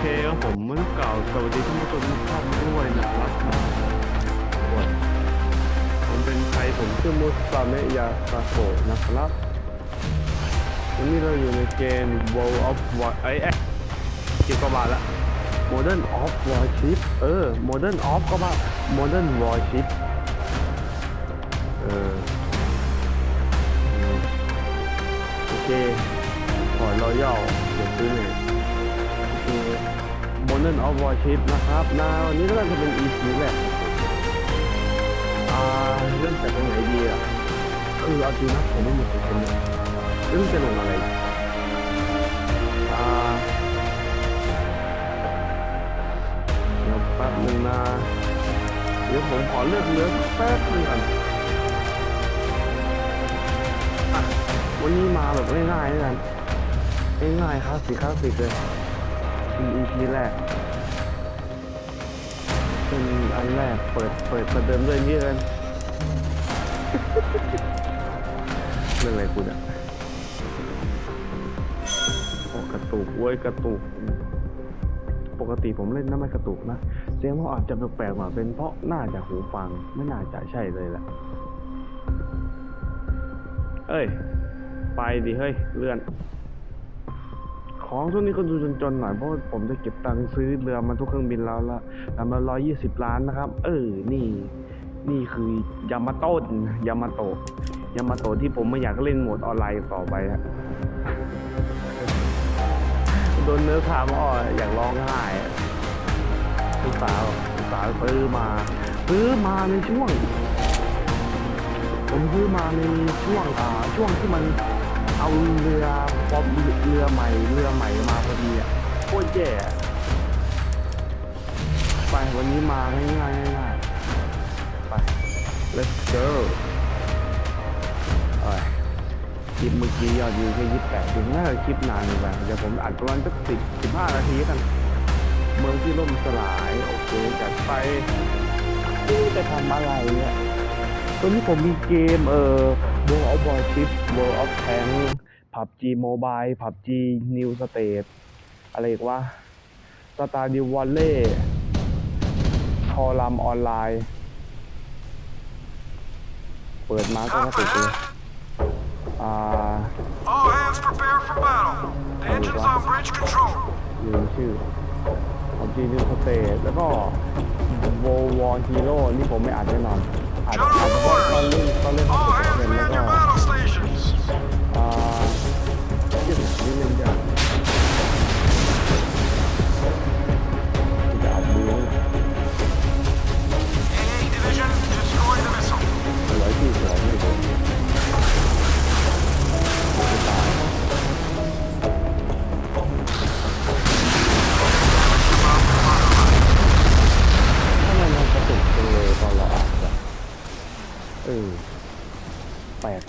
เคครับผมมนุษย์เก่าสวัสดีท่านผู้ชมทุกท่านด้วยนะครับวันผมเป็นใครผมชื่อมุสซาเมยาซาโกนะครับวันนี้เราอยู่ในเกม World of War ไอ้แอ๊ะกี่กว่าบาทละ Modern of Warship เออ Modern of ก็มา Modern Warship เออโอเคขอรอยัลเดี๋ยวซื้อหน่อย Modern of Warship นะครับนะวันนี้ก็จะเป็น EP แรกอ่าเริ่มจากตรงไหนดีอะคือเอาจริงนะผมไม่มีใครเป็นเลยเรื่องจะลงอะไรอ่าเดี๋ยวแป๊บหนึ่งนะเดี๋ยวผมขอเลือกเรือสักแป๊บนึงก่อนวันนี้มาแบบง่ายๆแล้วกันง่ายๆคลาสสิคลาสสิเลย เป็น EP แรก เป็นอันแรก เปิด เปิดประเดิมด้วยนี่กัน เรื่องอะไรคุณอะโอ้กระตุกเว้ยกระตุก ปกติผมเล่นน้ำไม่กระตุกนะ เสียงมันอาจจะแปลกๆมาเป็นเพราะน่าจะหูฟัง ไม่น่าจะใช่เลยแหละ เอ้ย ไปดิเฮ้ย เลื่อน ของช่วงนี้ก็ดูจนๆหน่อยเพราะผมจะเก็บตังค์ซื้อเรือมาทุกเครื่องบินแล้วละลำละร้อยยี่สิบล้านนะครับ เออ นี่ นี่คือยามาโต้นยามาโตะยามาโตะที่ผมไม่อยากเล่นโหมดออนไลน์ต่อไปฮะโดนเนื้อคามอ้ออยากร้องไห้ลูกสาวลูกสาวซื้อมาซื้อมาในช่วง ผมซื้อมาในช่วงอ่าช่วงที่มัน เอาเรือฟอมเรือใหม่เรือใหม่มาพอดีอะโคตรแย่อะไปวันนี้มาง่ายๆง่ายๆไป let's go เอ้ยคลิปเมื่อกี้ยอดวิวแค่ยี่สิบแปดถึงน่าจะคลิปนานอยู่แบบเดี๋ยวผมอัดประมาณสักสิบสิบห้านาทีกัน เมืองที่ล่มสลาย โอเคจัดไปนี่จะทำอะไรเนี่ยตอนนี้ผมมีเกมเอ่อ World of Warship World of Tank PUBG Mobile PUBG New State อะไรอีกวะ Stardew Valley ทอรัมออนไลน์ เปิดมาก็กระตุกเลยอ่า All hands prepare for battle. The engines on bridge control. ลืมชื่อ PUBG New State แล้วก็ World War Hero นี่ผมไม่อ่านแน่นอน อาจจะอาจจะตอนเล่นตอนเล่น All ทำ hands เป็น be แล้ว on ก็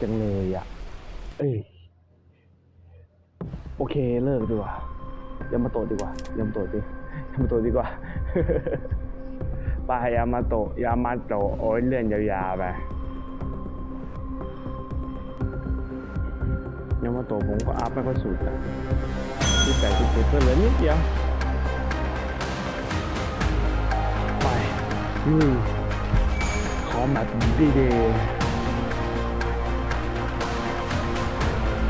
จังเลยอะ เอ้ย โอเคเลิกดีกว่าอย่ามาโตดีกว่าอย่ามาโตดิอย่ามาโตดีกว่าไปยามาโตยามาโตโอ้ยเลื่อนยาวๆไปยามาโตผมก็อัพไม่ค่อยสุดอะที่แปดที่สุดก็เหลือนิดเดียวไปลุยขอแมตช์ดีเ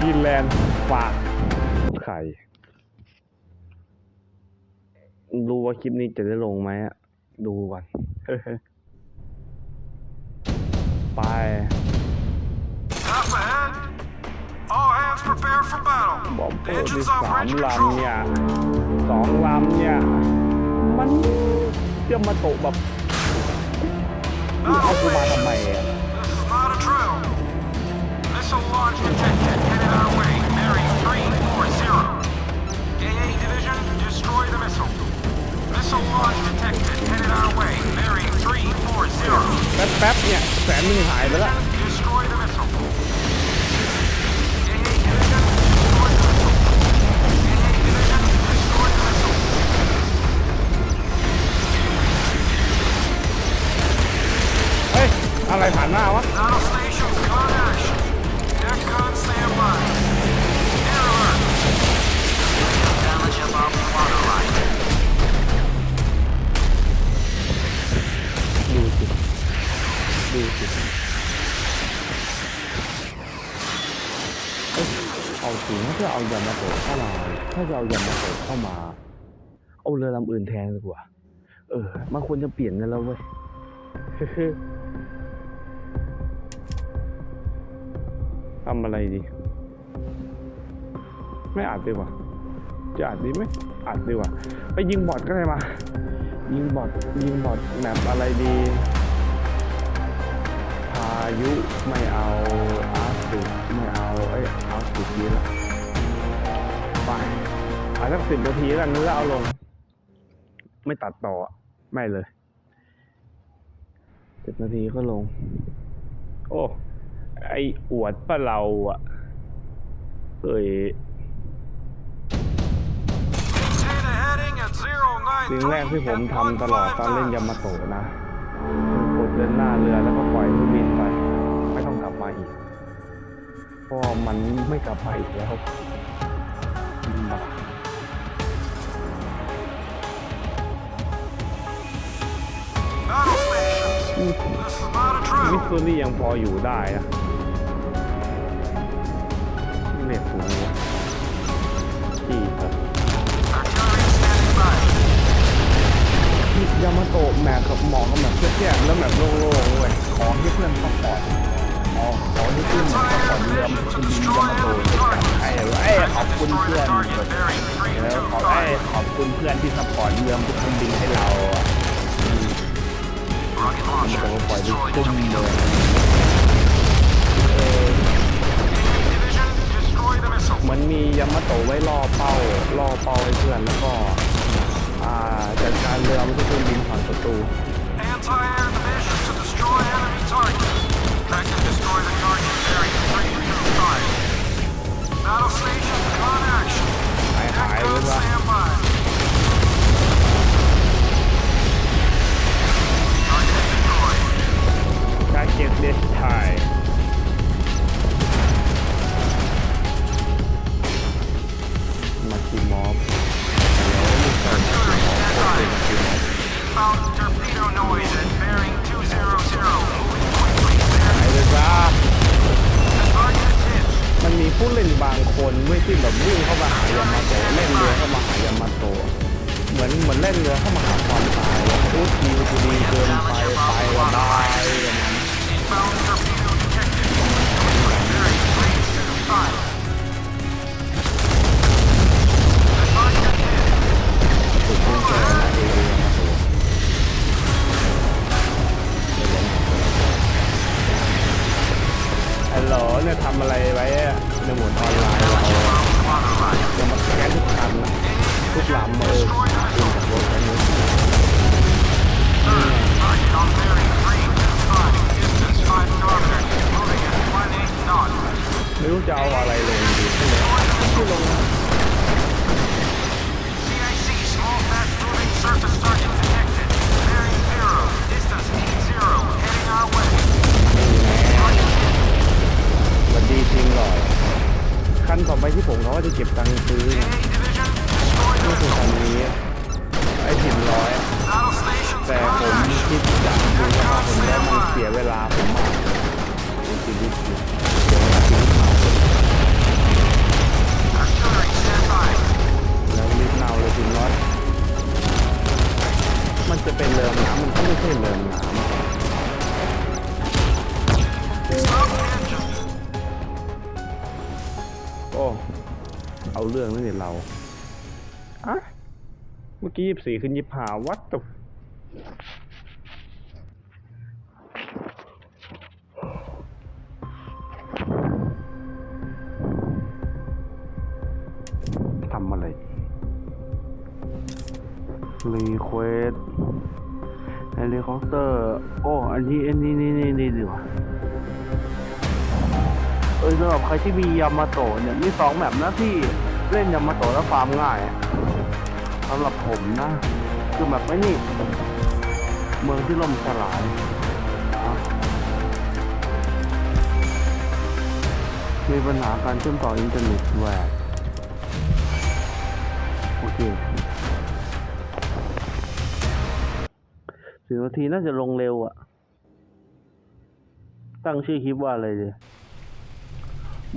ดย์กินแลนด์ฝากไข่รู้ว่าคลิปนี้จะได้ลงไหมอะดูก่อนไป Half ahead. All hands prepare for battle. บอมเป The อร์ที่ engines on สาม bridge ลำ control. เนี่ยสองลำเนี่ย มันจะมาตกแบบ เอากูมาทำไมอะ เอายามาโตะเข้ามาถ้าจะเอายามาโตะเข้ามา เอาเรือลำอื่นแทนดีกว่า เออ มันควรจะเปลี่ยนกันแล้วเว้ยทำอะไรดี ไม่อัดดีกว่า จะอัดดีไหมอัดดีกว่า ไปยิงบอทก็ได้มา ยิงบอทยิงบอทแมปอะไรดี พายุไม่เอาอาร์ติไม่เอา เอ้ยอาร์ติดีละ สักสิบนาทีแล้วกันแล้วเอาลง ไม่ตัดต่อ ไม่เลยสิบนาทีก็ลง โอ้ ไออวดปะเราอะเอ้ย สิ่งแรกที่ผมทำตลอดตอนเล่นยามาโตะนะกดเดินหน้าเรือแล้วก็ปล่อยเครื่องบินไป ไม่ต้องกลับมาอีกเพราะมันไม่กลับมาอีกแล้ว มิสซูรี่ยังพออยู่ได้นะเน็ตสูงที่ครับยามาโตะแมปกับหมอกับแบบแยกๆแล้วแบบโล่งๆเว้ยขอให้เพื่อนซัพพอร์ตอ๋อขอให้เพื่อนซัพพอร์ตเรือมันคุณยามาโตะไอ้ไอ้ขอบคุณเพื่อนแล้วขอไอ้ขอบคุณเพื่อนที่ซัพพอร์ตเรือมันคุณบินให้เรา มัน launcher บอกว่าปล่อยไป destroy the ตุ้มเล torpedo. ยเออ Division, destroy the missile. เหมือนมียามาโตะไว้ล่อเป้าล่อเป้าให้เพื่อนแล้วก็อ่าจัดการเรือมันก็คือบินผ่านประตู Anti-air division to destroy enemy target. Active destroy the target bearing 325. Battle station on action. หายหายเลย Echo วะ standby. กาทยมาคีมอฟแล้วมีการมาคีมอฟโอเคมาคีมอฟ Found torpedo noise at bearing 200. Moving quickly. หายเลยจ้า The target is hit. มันมีผู้เล่นบางคนไม่ที่แบบวิ่งเข้ามาหายามาโตเล่นเรือเข้ามาหายามาโตเหมือนเหมือนเล่นเรือเข้ามาหาความตายแล้วพูดทีกูดีเกินไปไปวันได้อย่างนั้น Inbound torpedo detected. Bearing 325. The target is hit. ถูกพุ่งเจอเอเรียมาโตฮัลโหลเนี่ยทำอะไรไว้อะในหมวดออนไลน์เราจะมาแก้ทุกคันนะทุกลำเออขึ้นจากรถคันนี้ ไม่รู้จะเอาอะไรลงดีที่ลง CIC small fast moving surface target detected. Bearing 0. Distance 80. Heading our way. Target hit. สวัสดีจริงหรอ คันต่อไปที่ผมเขาว่าจะเก็บตังค์ซื้อ กี้ยี่สี่ขึ้นยี่ห้าวัดตกทำอะไรรีเควสเฮลิคอปเตอร์ โอ้ อันนี้ อันนี้ นี่นี่นี่ดีกว่าเออสำหรับใครที่มียามาโตะเนี่ย มีสองแบบนะที่เล่นยามาโตะแล้วฟาร์มง่าย สำหรับผมนะคือแบบไม่นี่เมืองที่ล่มสลายมีปัญหาการเชื่อมต่ออินเทอร์เน็ตแหวกโอเคสิบนาทีน่าจะลงเร็วอะตั้งชื่อคลิปว่าอะไรดี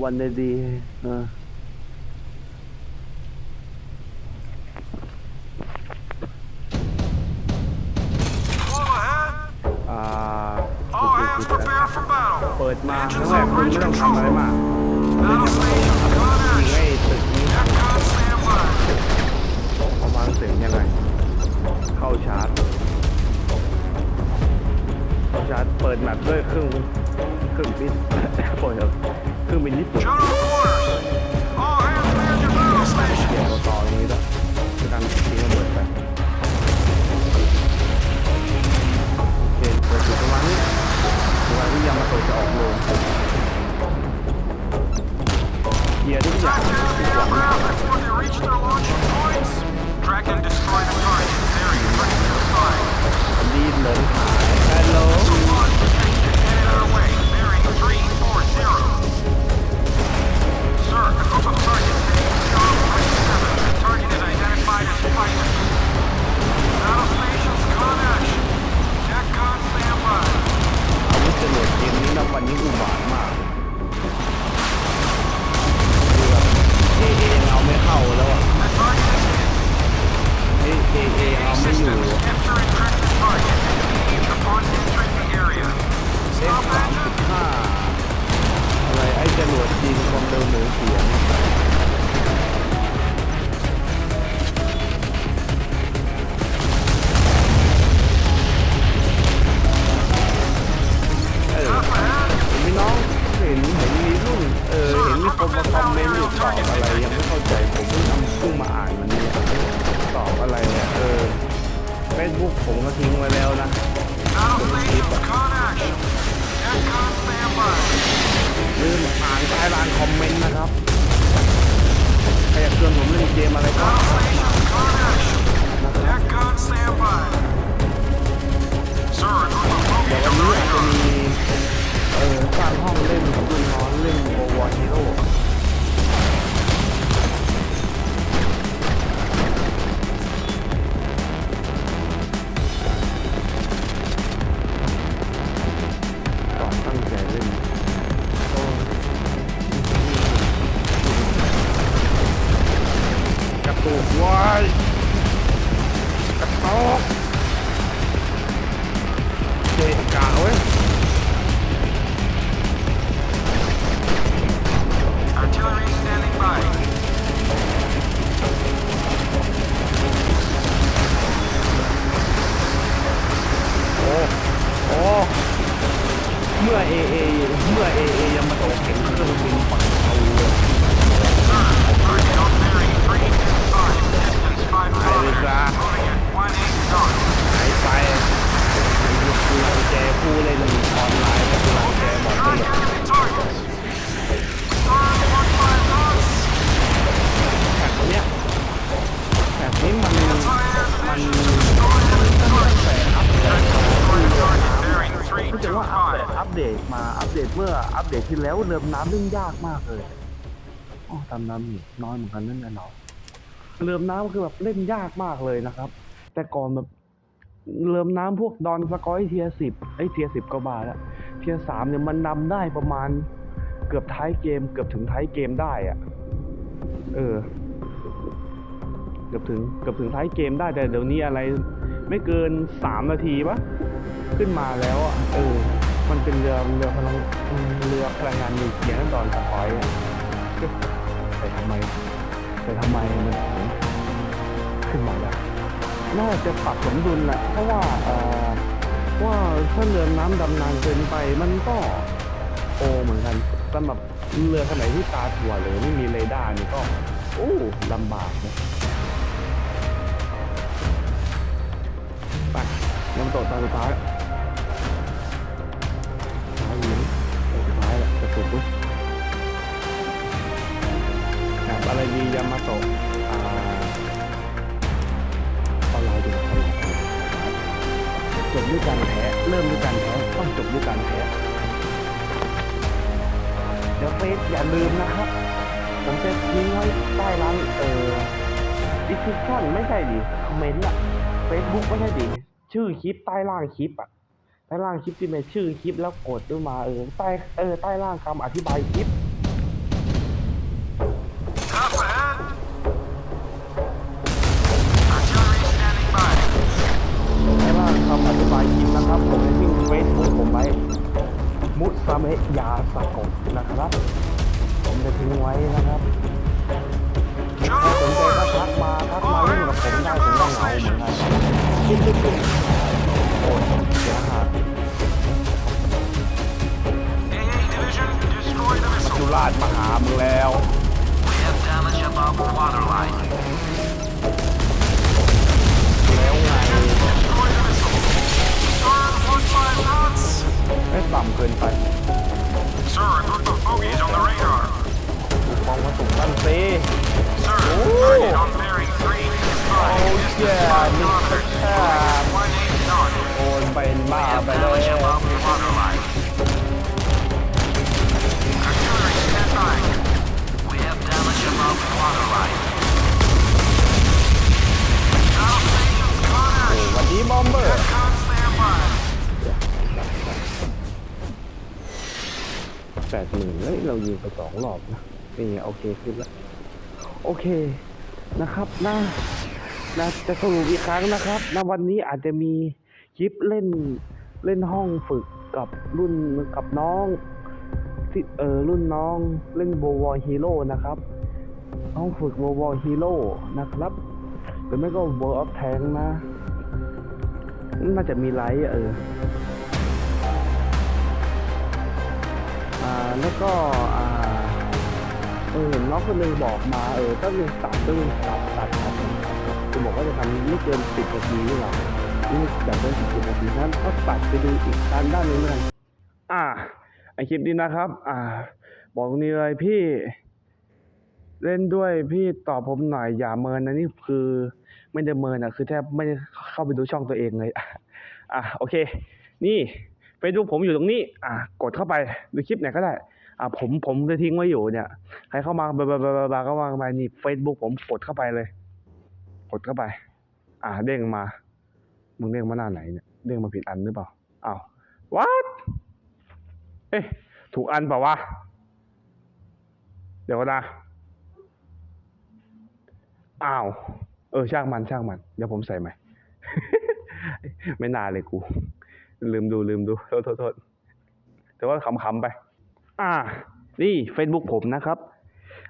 วันดีๆเออ ปิดมาครั้งแรกคุณไม่ต้องทำอะไรมาก Battle stations ยิง Kanash. ให้ตึกนี้ DEFCON standby. พอฟังเสียงยังไง เข้าชาร์จเข้าชาร์จเปิดแมปด้วยเครื่องเครื่องบินโอ้ยเครื่องบินญี่ปุ่นเกี่ยวกับต่อตรงนี้ด้วยคือการทิ้งระเบิดไปโอเคเปิดจุดประมาณนี้ ประมาณที่ยามาโตะจะออกลงเคลียร์ทุกอย่าง Track down ทุ the กอย่าง aircraft before they reach their launching points. Track and destroy the target. Very ready to fire. ดีนเหลิงหายฮัลโหล Missile launch detected. Headed our way. Bearing 340. Sir, a group ห็นเห็นมีรุ่นเออเห็นมีคนมาคอมเมนต์อยู่ตอบอะไรยังไม่เข้าใจผมเพิ่งทำเพิ่งมาอ่านมันเนี่ยตอบอะไรเนี่ยเออเฟซบุ๊กผมก็ทิ้งไว้แล้วนะ Battle stations Kanash. DEFCON standby. ลืมอ่านใต้ล่างคอมเมนต์นะครับใครอยากชวนผมเล่นเกมอะไรก็เดี๋ยววันนี้อาจจะมี เออสร้างห้องเล่นกับรุ่นน้องเล่นโอวอร์ฮีโร่ เมื่อเอเอเมื่อเอเอยังมาตกเข็มเครื่องบินฝั่งเอาไปเลยจ้าหายไปกูรังแจคู่เลยหนึ่งออนไลน์กูรังแจหมดเลยแถบเนี้ยแถบนี้มันมันตั้แต่อัพเล bearing รู้สึกว่าอัปเดตอัปเดตมาอัปเดตเมื่ออัปเดตที่แล้วเริ่มน้ำเล่นยากมากเลยอ๋อตามน้ำนี่น้อยเหมือนกันนั่นแหละเนาะเริ่มน้ำคือแบบเล่นยากมากเลยนะครับ แต่ก่อนแบบเริ่มน้ำพวกดอนสกอยเทียสิบไอเทียสิบก็บาแล้วเทียสามเนี่ยมันนำได้ประมาณเกือบท้ายเกม เกือบถึงท้ายเกมได้อะเออ เกือบถึงเกือบถึงท้ายเกมได้แต่เดี๋ยวนี้อะไร ไม่เกินสามนาทีปะ ขึ้นมาแล้วอะเออมันเป็นเรือเรือพลังเรือพลังงานนิวเคลียร์นั่นดอนสกอยอะแต่ทำไมแต่ทำไมมันถึงขึ้นมาได้น่าจะปรับสมดุลแหละเพราะว่าเอ่อว่าถ้าเรือน้ำดำนานเกินไปมันก็โอเหมือนกันสำหรับเรือขนาดที่ตาถั่วหรือไม่มีเรดาร์นี่ก็โอ้ลำบากนะไปยังโตดตาสุดท้ายายแหละกระตุกปุ๊บครับอะไรดียามาโตะอ่าออนไลน์ดีกว่าออนไลน์จบด้วยการแพ้เริ่มด้วยการแพ้ต้องจบด้วยการแพ้เดี๋ยวเฟซอย่าลืมนะครับ ผมจะทิ้งไว้ใต้ร้านเอ่อดิสคริปชั่นไม่ใช่ดิคอมเมนต์อะเฟซบุ๊กไม่ใช่ดิชื่อคลิปใต้ล่างคลิปอะ ใต้ล่างคลิปที่เป็ชื่อคลิปแล้วกดด้วยมาเออใต้เออใต้ล่างคำอธิบายคลิปใต้ล่างคำอธิบายคลิปนะครับผมให้ทิ้งเฟซบุ๊กผมไว้มุสามะยาสกบนะครับ ผมจะทิ้งไว้นะครับสนใจก็ทักมาทักมาเล่นกับผมได้ผมก็เหาเหมือนกันาชมาหามึงแล้ว We have damage above the waterline. แล้วไง Destroy the missile. Turn one five knots. ไม่ต่ำเกินไป Sir, a group of bogies on the radar. ถูกมองว่าถูกตั้งซี Sir, target on bearing 3 is 5. Distance yeah, 5 Mr. kilometers. Cat. 180 knots. โอนเป็นบ้า We have ไปแล้ว damage above the waterline. Artillery, วันนี้บอมเบอร์แปดหมื่นเฮ้ยเรายิงไปสองรอบนะนี่ไงโอเคขึ้นแล้วโอเคนะครับนะนะจะสรุปอีกครั้งนะครับณวันนี้อาจจะมีคลิปเล่นเล่นห้องฝึกกับรุ่นกับน้องที่เออรุ่นน้องเล่นโบวอฮีโร่นะครับ ห้องฝึกโบวอฮีโร่นะครับหรือไม่ก็เวอร์ออฟแทงนะ น่าจะมีไลท์เอออ่าแล้วก็อ่าเออเห็นน้องคนหนึงบอกมาเออต้องเป็นตัดต้องเป็นตัดตัดครับคือบอกว่าจะทำไม่เกินสิบนาทีนี่หรอนี่แบบเกินสิบนาทีนั้นก็ตัดไปดูอีกด้านด้านหนึงเลยอ่าไอคลิปนี้นะครับ อ่า บอกตรงนี้เลยพี่ เล่นด้วยพี่ตอบผมหน่อยอย่าเมินนะนี่คือไม่ได้เมินอะคือแทบไม่ได้เข้าไปดูช่องตัวเองเลยอะโอเค นี่เฟซบุ๊กผมอยู่ตรงนี้ อะกดเข้าไปดูคลิปไหนก็ได้ อะผมผมจะทิ้งไว้อยู่เนี่ยใครเข้ามาบาบาบาบาบาก็วาไปนี่เฟซบุ๊กผมกดเข้าไปเลย กดเข้าไป อะเด้งมามึงเด้งมาหน้าไหนเนี่ยเด้งมาผิดอันหรือเปล่าอ้าว what เอ๊ะถูกอันเปล่าวะเดี๋ยวก่อนนะ อ้าว เออ ช่างมันช่างมัน เดี๋ยวผมใส่ใหม่ ไม่น่าเลยกู ลืมดูลืมดู โทษโทษโทษแต่ว่าขำๆไป อ่า นี่ Facebook ผมนะครับ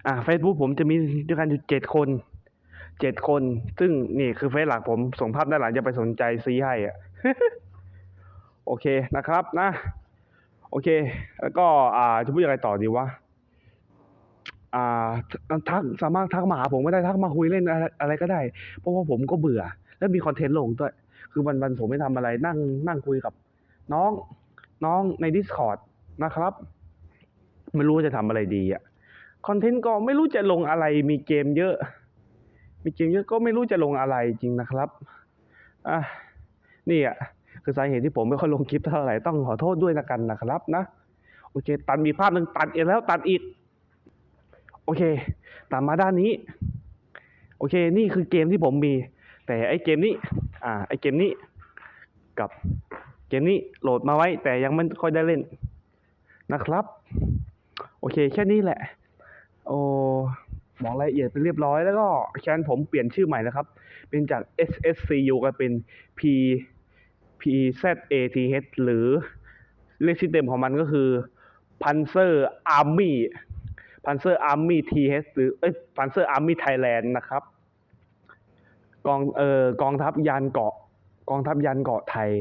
อ่า Facebook ผมจะมีด้วยกันอยู่เจ็ดคน เจ็ดคน ซึ่งนี่คือเฟซหลักผม ส่งภาพด้านหลังจะไปสนใจซีให้อะ โอเคนะครับนะ โอเค แล้วก็ อ่า จะพูดยังไงต่อดีวะ อ่าทักสามารถทักมาหาผมก็ได้ทักมาคุยเล่นอะไรอะไรก็ได้ เพราะว่าผมก็เบื่อ แล้วมีคอนเทนต์ลงด้วย คือวันวันผมไม่ทำอะไรนั่งนั่งคุยกับ น้องน้องใน Discord นะครับ ไม่รู้จะทำอะไรดีอะคอนเทนต์ก็ไม่รู้จะลงอะไรมีเกมเยอะ มีเกมเยอะก็ไม่รู้จะลงอะไรจริงนะครับอะนี่อะคือสาเหตุที่ผมไม่ค่อยลงคลิปเท่าไหร่ต้องขอโทษด้วยนะกันนะครับนะโอเค ตัดมีภาพหนึ่งตัดอีกแล้วตัดอีก โอเคตัดมาด้านนี้ โอเค นี่คือเกมที่ผมมี แต่ไอเกมนี้ อ่า ไอเกมนี้ กับเกมนี้โหลดมาไว้ แต่ยังไม่ค่อยได้เล่นนะครับ โอเค แค่นี้แหละ โอ้บอกรายละเอียดไปเรียบร้อยแล้วก็แชนผมเปลี่ยนชื่อใหม่นะครับ เป็นจาก SSCU กลายเป็น P PZATH หรือเรียกชื่อเต็มของมันก็คือ Panzer Army Panzer Army TH หรือเอ้ย Panzer Army Thailand นะครับ กองเอ่อกองทัพยานเกาะ กองทัพยานเกาะไทย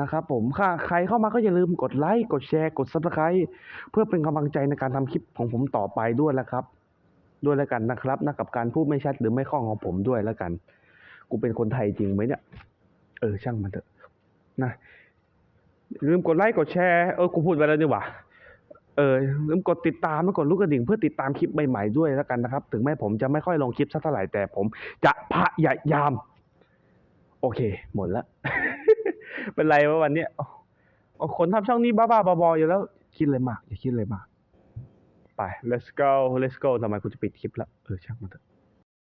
นะครับผมค่าใครเข้ามาก็อย่าลืมกดไลค์ กดแชร์ กด subscribe เพื่อเป็นกำลังใจในการทำคลิปของผมต่อไปด้วยแล้วครับ ด้วยแล้วกันนะครับนะกับการพูดไม่ชัดหรือไม่คล่องของผมด้วยแล้วกัน กูเป็นคนไทยจริงไหมเนี่ย เออช่างมันเถอะนะลืมกดไลค์ กดแชร์ เออ กูพูดไปแล้วนี่หว่า เออลืมกดติดตามและกดลูกกระดิ่งเพื่อติดตามคลิปใหม่ๆด้วยแล้วกันนะครับ ถึงแม้ผมจะไม่ค่อยลงคลิปสักเท่าไหร่แต่ผมจะพยายาม โอเค หมดละ เป็นไรวะวันเนี้ยโอ้คนทำช่องนี้บ้าๆบอๆอยู่แล้ว คิดเลยมาก อย่าคิดเลยมาก ไป let's go let's go ทำไมคุณจะปิดคลิปละเออช่างมันเถอะ